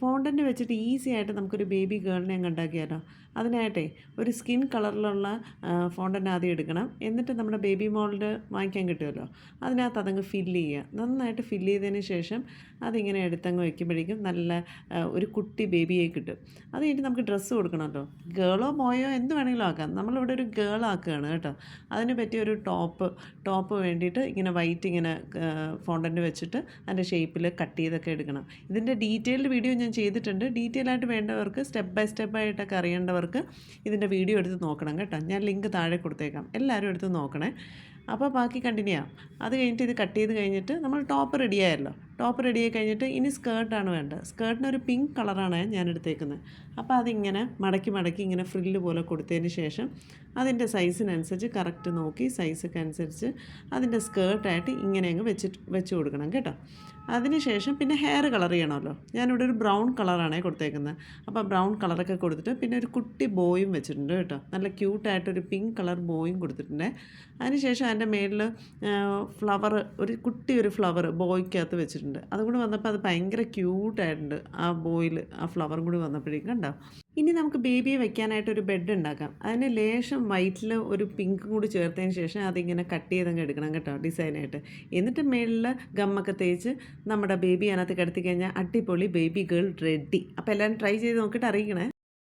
Fondant വെച്ചിട്ട് easy ആയിട്ട് നമുക്കൊരു ബേബി ഗേളിനെ അങ്ങ് ഉണ്ടാക്കിയാലോ. അതിനായിട്ടേ ഒരു സ്കിൻ കളറിലുള്ള ഫോണ്ടന്റ് ആദ്യം എടുക്കണം. എന്നിട്ട് നമ്മുടെ ബേബി മോൾഡ് വാങ്ങിക്കാൻ കിട്ടുമല്ലോ. അതിനകത്ത് അതങ്ങ് ഫില്ല് ചെയ്യുക. നന്നായിട്ട് ഫില്ല് ചെയ്തതിന് ശേഷം അതിങ്ങനെ എടുത്തങ്ങ് വയ്ക്കുമ്പോഴേക്കും നല്ല ഒരു കുട്ടി ബേബിയെ കിട്ടും. അത് കഴിഞ്ഞിട്ട് നമുക്ക് ഡ്രസ്സ് കൊടുക്കണമല്ലോ. ഗേളോ ബോയോ എന്ത് വേണമെങ്കിലും ആക്കാം. നമ്മളിവിടെ ഒരു ഗേൾ ആക്കുകയാണ് കേട്ടോ. അതിന് പറ്റിയ ഒരു ടോപ്പ് ടോപ്പ് വേണ്ടിയിട്ട് ഇങ്ങനെ വൈറ്റ് ഇങ്ങനെ ഫോണ്ടന്റ് വെച്ചിട്ട് അതിന്റെ ഷേപ്പിൽ കട്ട് ചെയ്തൊക്കെ എടുക്കണം. ഇതിന്റെ ഡീറ്റെയിൽഡ് വീഡിയോ ഞാൻ ചെയ്തിട്ടുണ്ട് ഡീറ്റെയിൽ ആയിട്ട് വേണ്ടവർക്ക് സ്റ്റെപ്പ് ബൈ സ്റ്റെപ്പ് ആയിട്ടൊക്കെ അറിയേണ്ടവർക്ക് ഇതിന്റെ വീഡിയോ എടുത്ത് നോക്കണം കേട്ടോ. ഞാൻ ലിങ്ക് താഴെ കൊടുത്തേക്കാം. എല്ലാവരും എടുത്ത് നോക്കണേ. അപ്പോൾ ബാക്കി കണ്ടിന്യൂ ആവും അത് കഴിഞ്ഞിട്ട് ഇത് കട്ട് ചെയ്ത് കഴിഞ്ഞിട്ട് നമ്മൾ ടോപ്പ് റെഡി ആയല്ലോ. ടോപ്പ് റെഡി ആയി കഴിഞ്ഞിട്ട് ഇനി സ്കേർട്ടാണ് വേണ്ടത്. സ്കേർട്ടിന് ഒരു പിങ്ക് കളറാണ് ഞാൻ എടുത്തേക്കുന്നത്. അപ്പോൾ അതിങ്ങനെ മടക്കി മടക്കി ഇങ്ങനെ ഫ്രില്ല് പോലെ കൊടുത്തതിന് ശേഷം അതിന്റെ സൈസിനനുസരിച്ച് കറക്റ്റ് നോക്കി സൈസൊക്കെ അനുസരിച്ച് അതിന്റെ സ്കേർട്ടായിട്ട് ഇങ്ങനെ അങ്ങ് വെച്ചിട്ട് വെച്ച് കൊടുക്കണം കേട്ടോ. അതിനുശേഷം പിന്നെ ഹെയർ കളർ ചെയ്യണമല്ലോ. ഞാനിവിടെ ഒരു ബ്രൗൺ കളറാണ് കൊടുത്തേക്കുന്നത്. അപ്പോൾ ബ്രൗൺ കളറൊക്കെ കൊടുത്തിട്ട് പിന്നെ ഒരു കുട്ടി ബോയും വെച്ചിട്ടുണ്ട് കേട്ടോ. നല്ല ക്യൂട്ടായിട്ടൊരു പിങ്ക് കളർ ബോയും കൊടുത്തിട്ടുണ്ട്. അതിനുശേഷം അതിന്റെ മേളിൽ ഫ്ലവർ ഒരു കുട്ടി ഒരു ഫ്ലവർ ബോയ്ക്കകത്ത് വെച്ചിട്ടുണ്ട്. അതും കൂടി വന്നപ്പോൾ അത് ഭയങ്കര ക്യൂട്ടായിട്ടുണ്ട് ആ ബോയിൽ ആ ഫ്ലവറും കൂടി വന്നപ്പോഴേക്കും കണ്ടോ? ഇനി നമുക്ക് ബേബിയെ വെക്കാനായിട്ട് ഒരു ബെഡ് ഉണ്ടാക്കാം. അതിന് ലേശം വൈറ്റിൽ ഒരു പിങ്ക് കൂടി ചേർത്തതിന് ശേഷം അതിങ്ങനെ കട്ട് ചെയ്തങ്ങ് എടുക്കണം കേട്ടോ ഡിസൈനായിട്ട് എന്നിട്ട് മേളിൽ ഗമ്മൊക്കെ തേച്ച് നമ്മുടെ ബേബി അതിനകത്ത് കിടത്തി കഴിഞ്ഞാൽ അടിപൊളി ബേബി ഗേൾ റെഡി അപ്പോൾ എല്ലാവരും ട്രൈ ചെയ്ത് നോക്കിയിട്ട് അറിയിക്കണേ.